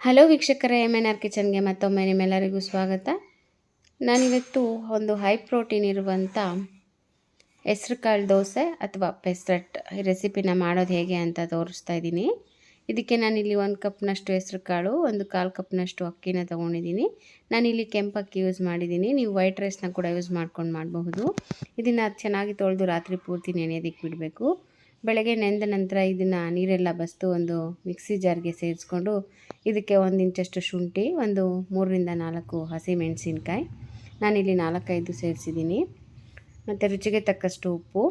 Hello ವೀಕ್ಷಕರೇ M N R ಕಿಚನ್ಗೆ ಮತ್ತೊಮ್ಮೆ ನಿಮ್ಮೆಲ್ಲರಿಗೂ ಸ್ವಾಗತ. ನಾನಿವತ್ತು ಒಂದು ಹೈ ಪ್ರೋಟೀನ್ ಇರುವಂಥ ಹೆಸ್ರುಕಾಳು ದೋಸೆ ಅಥವಾ ಪೆಸ್ರಟ್ ರೆಸಿಪಿನ ಮಾಡೋದು ಹೇಗೆ ಅಂತ ತೋರಿಸ್ತಾ ಇದ್ದೀನಿ. ಇದಕ್ಕೆ ನಾನಿಲ್ಲಿ ಒಂದು ಕಪ್ನಷ್ಟು ಹೆಸ್ರು ಕಾಳು, ಒಂದು ಕಾಲು ಕಪ್ನಷ್ಟು ಅಕ್ಕಿನ ತೊಗೊಂಡಿದ್ದೀನಿ. ನಾನಿಲ್ಲಿ ಕೆಂಪು ಅಕ್ಕಿ ಯೂಸ್ ಮಾಡಿದ್ದೀನಿ. ನೀವು ವೈಟ್ ರೈಸ್ನ ಕೂಡ ಯೂಸ್ ಮಾಡ್ಕೊಂಡು ಮಾಡಬಹುದು. ಇದನ್ನು ಚೆನ್ನಾಗಿ ತೊಳೆದು ರಾತ್ರಿ ಪೂರ್ತಿ ನೆನೆಯೋದಕ್ಕೆ ಬಿಡಬೇಕು. ಬೆಳಗ್ಗೆ ನೆಂದ ನಂತರ ಇದನ್ನು ನೀರೆಲ್ಲ ಬಸ್ತು ಒಂದು ಮಿಕ್ಸಿ ಜಾರ್ಗೆ ಸೇರಿಸ್ಕೊಂಡು ಇದಕ್ಕೆ ಒಂದು ಇಂಚಷ್ಟು ಶುಂಠಿ, ಒಂದು ಮೂರರಿಂದ ನಾಲ್ಕು ಹಸಿ ಮೆಣಸಿನ್ಕಾಯಿ. ನಾನಿಲ್ಲಿ ನಾಲ್ಕೈದು ಸೇರಿಸಿದ್ದೀನಿ ಮತ್ತು ರುಚಿಗೆ ತಕ್ಕಷ್ಟು ಉಪ್ಪು,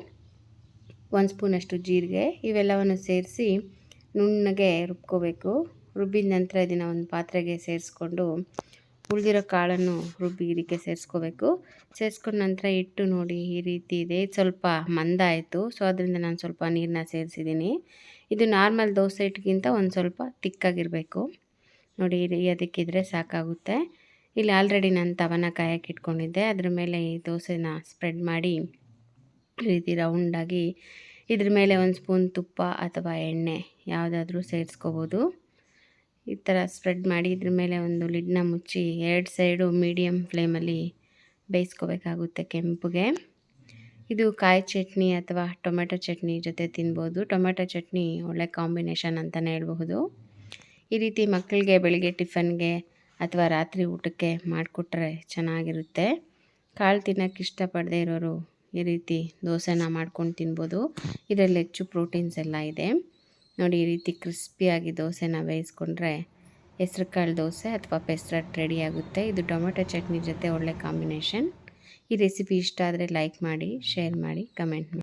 ಒಂದು ಸ್ಪೂನಷ್ಟು ಜೀರಿಗೆ, ಇವೆಲ್ಲವನ್ನು ಸೇರಿಸಿ ನುಣ್ಣಗೆ ರುಬ್ಕೋಬೇಕು. ರುಬ್ಬಿದ ನಂತರ ಇದನ್ನು ಒಂದು ಪಾತ್ರೆಗೆ ಸೇರಿಸ್ಕೊಂಡು ಉಳಿದಿರೋ ಕಾಳನ್ನು ರುಬ್ಬಿ ಇದಕ್ಕೆ ಸೇರಿಸ್ಕೋಬೇಕು. ಸೇರಿಸ್ಕೊಂಡ ನಂತರ ಇಟ್ಟು ನೋಡಿ ಈ ರೀತಿ ಇದೆ. ಸ್ವಲ್ಪ ಮಂದ ಆಯಿತು. ಸೊ ಅದರಿಂದ ನಾನು ಸ್ವಲ್ಪ ನೀರನ್ನ ಸೇರಿಸಿದ್ದೀನಿ. ಇದು ನಾರ್ಮಲ್ ದೋಸೆ ಹಿಟ್ಟಿಗಿಂತ ಒಂದು ಸ್ವಲ್ಪ ತಿಕ್ಕಾಗಿರಬೇಕು. ನೋಡಿ ಅದಕ್ಕಿದ್ರೆ ಸಾಕಾಗುತ್ತೆ. ಇಲ್ಲಿ ಆಲ್ರೆಡಿ ನಾನು ತವನ ಕಾಯಕ್ಕೆ ಇಟ್ಕೊಂಡಿದ್ದೆ. ಅದ್ರ ಮೇಲೆ ಈ ದೋಸೆನ ಸ್ಪ್ರೆಡ್ ಮಾಡಿ ಈ ರೀತಿ ರೌಂಡಾಗಿ ಇದ್ರ ಮೇಲೆ ಒಂದು ಸ್ಪೂನ್ ತುಪ್ಪ ಅಥವಾ ಎಣ್ಣೆ ಯಾವುದಾದ್ರೂ ಸೇರಿಸ್ಕೋಬೋದು. ಈ ಥರ ಸ್ಪ್ರೆಡ್ ಮಾಡಿ ಇದ್ರ ಮೇಲೆ ಒಂದು ಲಿಡ್ನ ಮುಚ್ಚಿ ಎರಡು ಸೈಡು ಮೀಡಿಯಮ್ ಫ್ಲೇಮಲ್ಲಿ ಬೇಯಿಸ್ಕೋಬೇಕಾಗುತ್ತೆ ಕೆಂಪುಗೆ. ಇದು ಕಾಯಿ ಚಟ್ನಿ ಅಥವಾ ಟೊಮೆಟೊ ಚಟ್ನಿ ಜೊತೆ ತಿನ್ಬೋದು. ಟೊಮೆಟೊ ಚಟ್ನಿ ಒಳ್ಳೆ ಕಾಂಬಿನೇಷನ್ ಅಂತಲೇ ಹೇಳ್ಬಹುದು. ಈ ರೀತಿ ಮಕ್ಕಳಿಗೆ ಬೆಳಿಗ್ಗೆ ಟಿಫನ್ಗೆ ಅಥವಾ ರಾತ್ರಿ ಊಟಕ್ಕೆ ಮಾಡಿಕೊಟ್ರೆ ಚೆನ್ನಾಗಿರುತ್ತೆ. ಕಾಳು ತಿನ್ನೋಕ್ಕೆ ಇಷ್ಟಪಡದೇ ಇರೋರು ಈ ರೀತಿ ದೋಸೆನ ಮಾಡ್ಕೊಂಡು ತಿನ್ಬೋದು. ಇದರಲ್ಲಿ ಹೆಚ್ಚು ಪ್ರೋಟೀನ್ಸ್ ಎಲ್ಲ ಇದೆ. ನೋಡಿ ಈ ರೀತಿ ಕ್ರಿಸ್ಪಿಯಾಗಿ ದೋಸೆನ ಬೇಯಿಸ್ಕೊಂಡ್ರೆ ಹೆಸ್ರು ಕಾಳು ದೋಸೆ ಅಥವಾ ಪೆಸ್ರಟ್ ರೆಡಿ ಆಗುತ್ತೆ. ಇದು ಟೊಮೆಟೊ ಚಟ್ನಿ ಜೊತೆ ಒಳ್ಳೆ ಕಾಂಬಿನೇಷನ್ ಈ ರೆಸಿಪಿ ಇಷ್ಟ ಆದರೆ ಲೈಕ್ ಮಾಡಿ ಶೇರ್ ಮಾಡಿ ಕಮೆಂಟ್ ಮಾಡಿ.